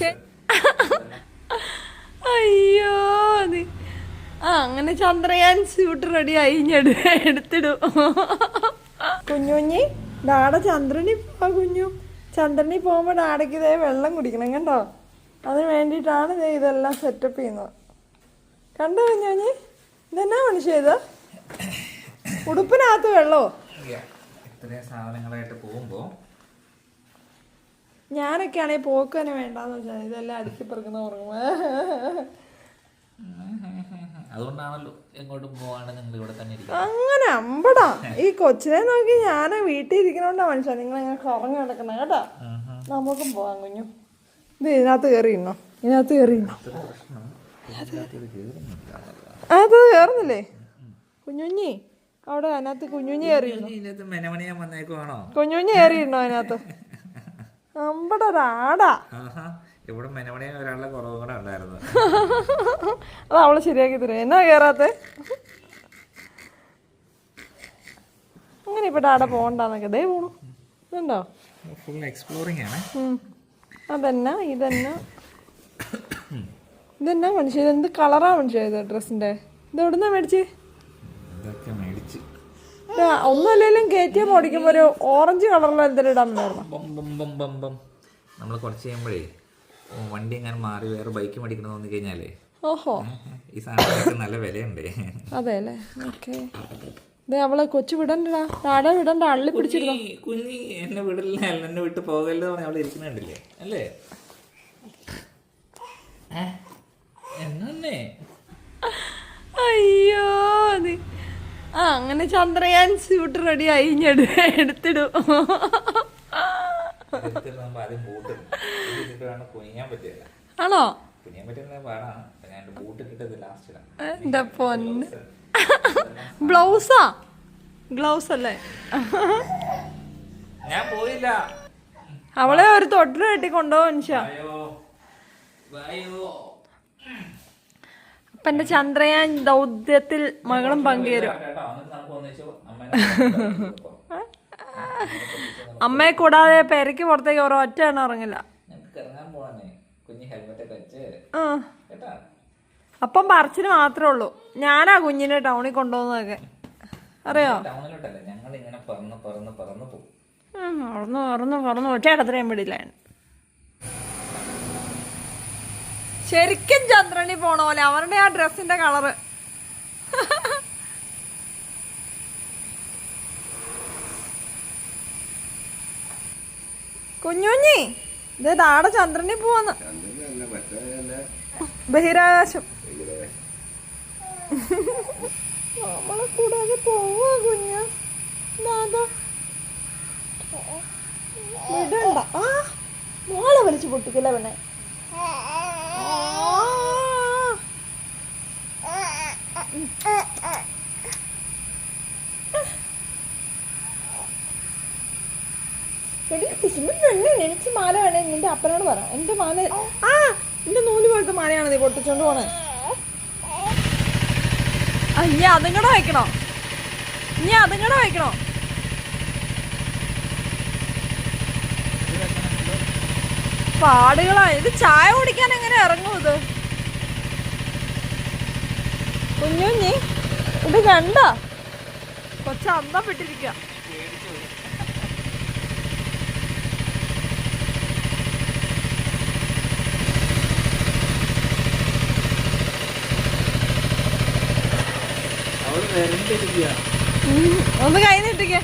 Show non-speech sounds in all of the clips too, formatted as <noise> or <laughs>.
<laughs> അയ്യോ അത് ആ അങ്ങനെ ചന്ദ്രയാൻ സ്യൂട്ട് റെഡി ആയി എടുത്തിടും. <laughs> കുഞ്ഞു കുഞ്ഞി ഡാട ചന്ദ്രനി പോവാ കുഞ്ഞു. ചന്ദ്രനി പോകുമ്പോൾ ഡാടയ്ക്ക് ഇതേ വെള്ളം കുടിക്കണം കണ്ടോ? അതിന് വേണ്ടിയിട്ടാണ് ഞാൻ ഇതെല്ലാം സെറ്റപ്പ് ചെയ്യുന്നത്. കണ്ടോ കുഞ്ഞു കുഞ്ഞി ഇതെന്നാ മനുഷ്യ ഇത്? <coughs> ഉടുപ്പിനകത്ത് വെള്ളോ? ഇത്രയും സാധനങ്ങളായിട്ട് പോകുമ്പോ ഞാനൊക്കെ ആണെങ്കിൽ പോക്ക് തന്നെ വേണ്ടാന്ന് വെച്ചാൽ ഇതെല്ലാം അടുക്കി പെറുക്കുന്ന ഓർമ്മ. <laughs> അതുകൊണ്ടാണല്ലോ എങ്ങോട്ടും പോവാണ്ട് നിങ്ങൾ ഇവിടെ തന്നെ അങ്ങനെ അമ്പടാ. ഈ കൊച്ചിനെ നോക്കി ഞാൻ വീട്ടിൽ ഇരിക്കണോണ്ടാ മനുഷ്യ നിങ്ങൾ ഇങ്ങനെ കറങ്ങി നടക്കണം കേട്ടാ. നമുക്കും പോവാം കുഞ്ഞു. ഇത് ഇതിനകത്ത് കയറി ഇന്നോ ഇതിനകത്ത് കയറി ഇന്നോ അത് കയറുന്നില്ലേ കുഞ്ഞുഞ്ഞി അവിടെ അതിനകത്ത് കുഞ്ഞുഞ്ഞി കയറി കുഞ്ഞുഞ്ഞി കയറി ഇരുന്നോ അതിനകത്ത്? അമ്പടാ ഒരാടാ ഇവിടെ മെനമണിയാൻ ഒരാളുടെ കുറവ് കൂടെ ഉണ്ടായിരുന്നു. അത് അവൾ ശരിയാക്കി തരും. എന്നാ കേറാത്ത? അങ്ങനെ ഇപ്പൊ ഡാഡ പോണ്ടാന്നൊക്കെ. ദേ പോണു. ഇതുണ്ടോ? ഫുൾ എക്സ്പ്ലോറിംഗ് ആണ്. അതന്നെ? ഇതെന്നാ? ഇതെന്നാ മനുഷ്യ? ഇതെന്ത് കളറാ മനുഷ്യ ഇത് ഡ്രസ്സിന്റെ ഇത് എവിടുന്നാ മേടിച്ച്? ഇതൊക്കെ മേടിച്ച്. ഒന്നുമല്ലെങ്കിലും കെ ടി എം ഓടിക്കുമ്പോ ഒരു ഓറഞ്ച് കളറിൽ എന്തെങ്കിലും ഇടാൻ നമ്മൾ കുറച്ച് കഴിയുമ്പോഴേ വണ്ടി എങ്ങനെ മാറി വേറെ ബൈക്ക് മേടിക്കണം തോന്നി കഴിഞ്ഞാലേ ഓഹോ. ഈ സാധനങ്ങൾക്ക് നല്ല വിലയുണ്ട്. അതെ അല്ലേ ഓക്കെ. ഇത് അവളെ കൊച്ചു വിടണ്ടടാ. ഡാഡ വിടണ്ട അള്ളി പിടിച്ചിരുന്നോ കുഞ്ഞി എന്നെ വിടില്ല എന്നെ വിട്ട് പോകല്ലോ പറഞ്ഞ അവിടെ ഇരിക്കുന്നുണ്ടല്ലേ? അല്ലേ? എന്നെ ആ അങ്ങനെ ചന്ദ്രയാൻ സ്യൂട്ട് റെഡി ആയി എടുത്തിടൂ. ആണോ? ഞാൻ എന്റെ പൊന്ന് ബ്ലൗസാ? ഗ്ലൗസ് അല്ലേ? ഞാൻ പോയില്ല. അവളെ ഒരു തൊട്ടിൽ കെട്ടി കൊണ്ടുപോകാൻ മനുഷ്യ അയ്യോ അയ്യോ അപ്പൊ എന്റെ ചന്ദ്രയാൻ ദൗത്യത്തിൽ മകളും പങ്കുചേരും. അമ്മയെ കൂടാതെ പെരക്ക് പുറത്തേക്ക് ഓരോ ഒറ്റ എണ്ണ ഇറങ്ങില്ല. അപ്പം പറച്ചിന് മാത്രമേ ഉള്ളൂ. ഞാനാ കുഞ്ഞിനെ ടൗണിൽ കൊണ്ടുപോകുന്നതൊക്കെ. അറിയോ? ടൗണിലോട്ടല്ല. ഞങ്ങൾ ഇങ്ങനെ പറന്ന് പറന്ന് പറന്ന് പോകും പറന്ന് പറന്ന് ഒറ്റ ചേട്ടത്രയും വിടില്ല ഞാൻ. ശരിക്കും ചന്ദ്രനി പോണ പോലെ അവരുടെ ആ ഡ്രസ്സിന്റെ കളറ് കുഞ്ഞുഞ്ഞി ഇത് താടെ ചന്ദ്രനി പോവാന്ന്. ബഹിരാകാശം. നമ്മളെ കൂടാതെ പോവാ കുഞ്ഞ്. വിടണ്ട. ആ മോളെ വലിച്ചു പൊട്ടിക്കില്ല പെണ്ണെ. എനിക്ക് മാല വേണേ നിന്റെ അപ്പനോട് പറ. എന്റെ മാല ആ നിന്റെ നൂൽ പോലത്തെ മാലയാണ് നീ പൊട്ടിച്ചോണ്ട് പോണേ. ഇനി അതും കൂടെ വയ്ക്കണോ? ഇനി അതും കൂടെ വയ്ക്കണോ? പാടുകളാ. ഇത് ചായ കുടിക്കാൻ എങ്ങനെ ഇറങ്ങും ഇത്? കുഞ്ഞുഞ്ഞി ഇത് കണ്ടോ? കൊച്ച അന്തപ്പെട്ടിരിക്ക അവൾ വരണ്ടിരിക്കുക ഒന്ന് കൈ നീട്ടിക്കേ.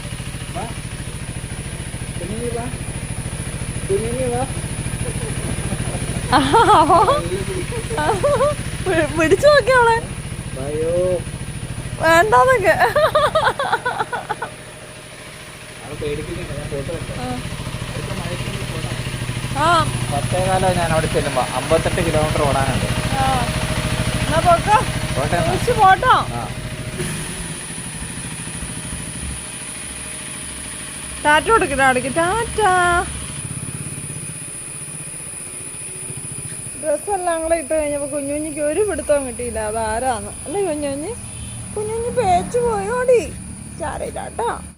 പിടിച്ചു നോക്കിയോളെ വേണ്ടാന്നൊക്കെ പത്തേകാലം ഞാൻ അവിടെ ചെല്ലുമ്പോ. അമ്പത്തെട്ട് കിലോമീറ്റർ ഓടാനുണ്ട്. പോട്ടെ ടാറ്റ കൊടുക്കട്ടെ അവിടേക്ക് ടാറ്റ. ഡ്രസ്സെല്ലാം കൂടെ ഇട്ട് കഴിഞ്ഞപ്പോൾ കുഞ്ഞുഞ്ഞിക്ക് ഒരു പിടുത്തവും കിട്ടിയില്ല. അത് ആരാന്ന് അല്ലേ കുഞ്ഞുഞ്ഞി? കുഞ്ഞുഞ്ഞി പേച്ചു പോയോടി. ചാരയില്ല കേട്ടോ